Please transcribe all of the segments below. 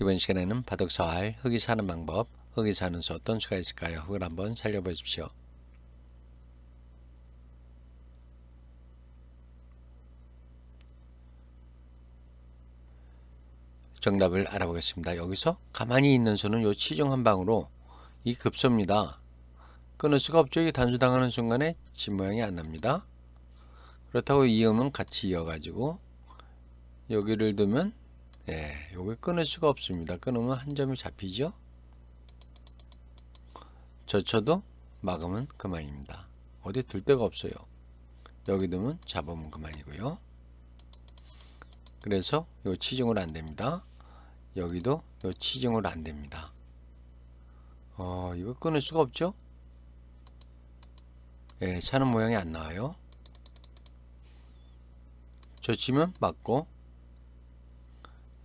이번 시간에는 바둑사활 흙이 사는 방법, 흙이 사는 수 어떤 수가 있을까요? 흙을 한번 살려보십시오. 정답을 알아보겠습니다. 여기서 가만히 있는 수는 요 치중 한 방으로 이 급소입니다. 끊을 수가 없죠. 이 단수당하는 순간에 집 모양이 안 납니다. 그렇다고 이음은 같이 이어가지고 여기를 두면 예, 요게 끊을 수가 없습니다. 끊으면 한 점이 잡히죠. 젖혀도 막으면 그만입니다. 어디 둘 데가 없어요. 여기 두면 잡으면 그만이고요. 그래서 요 치중으로 안 됩니다. 여기도 요 치중으로 안 됩니다. 어, 이거 끊을 수가 없죠? 예, 차는 모양이 안 나와요. 젖히면 맞고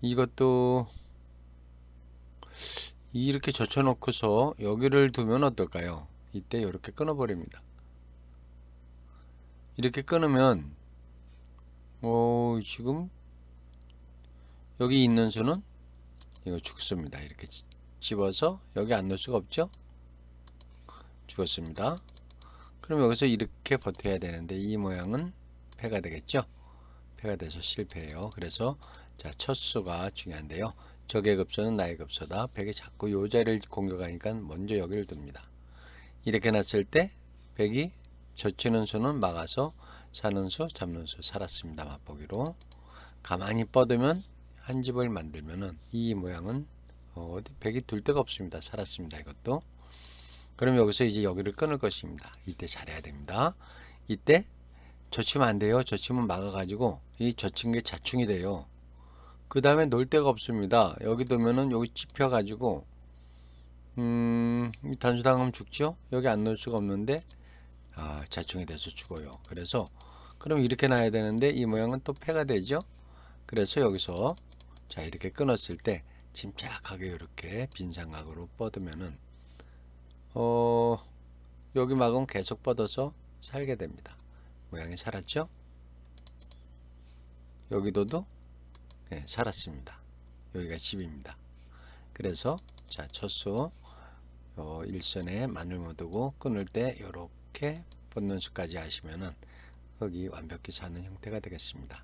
이것도 이렇게 젖혀 놓고서 여기를 두면 어떨까요? 이때 이렇게 끊어 버립니다. 이렇게 끊으면 어, 지금 여기 있는 수는 이거 죽습니다. 이렇게 지- 집어서 여기 안 넣을 수가 없죠? 죽었습니다. 그럼 여기서 이렇게 버텨야 되는데 이 모양은 패가 되겠죠? 패가 돼서 실패해요. 그래서 자, 첫 수가 중요한데요. 적의 급소는 나의 급소다. 백이 자꾸 요 자리를 공격하니까 먼저 여기를 둡니다. 이렇게 놨을 때 백이 젖히는 수는 막아서 사는 수, 잡는 수 살았습니다. 맛보기로. 가만히 뻗으면 한 집을 만들면은 이 모양은 어, 어디 백이 둘 데가 없습니다. 살았습니다. 이것도. 그럼 여기서 이제 여기를 끊을 것입니다. 이때 잘해야 됩니다. 이때 젖히면 안 돼요. 젖히면 막아가지고 이 젖힌 게 자충이 돼요. 그 다음에 놓을 데가 없습니다. 여기 두면은 여기 찝혀가지고 음, 이 단수당하면 죽죠. 여기 안 넣을 수가 없는데 아, 자충이 돼서 죽어요. 그래서 그럼 이렇게 놔야 되는데 이 모양은 또 패가 되죠. 그래서 여기서 자 이렇게 끊었을 때 침착하게 이렇게 빈 삼각으로 뻗으면은 어 여기 막으면 계속 뻗어서 살게 됩니다. 모양이 살았죠? 여기도도 네, 살았습니다. 여기가 10입니다. 그래서 자 첫수 어, 일선에 마늘 못 두고 끊을 때 이렇게 뻗는 수까지 하시면은 흙이 완벽히 사는 형태가 되겠습니다.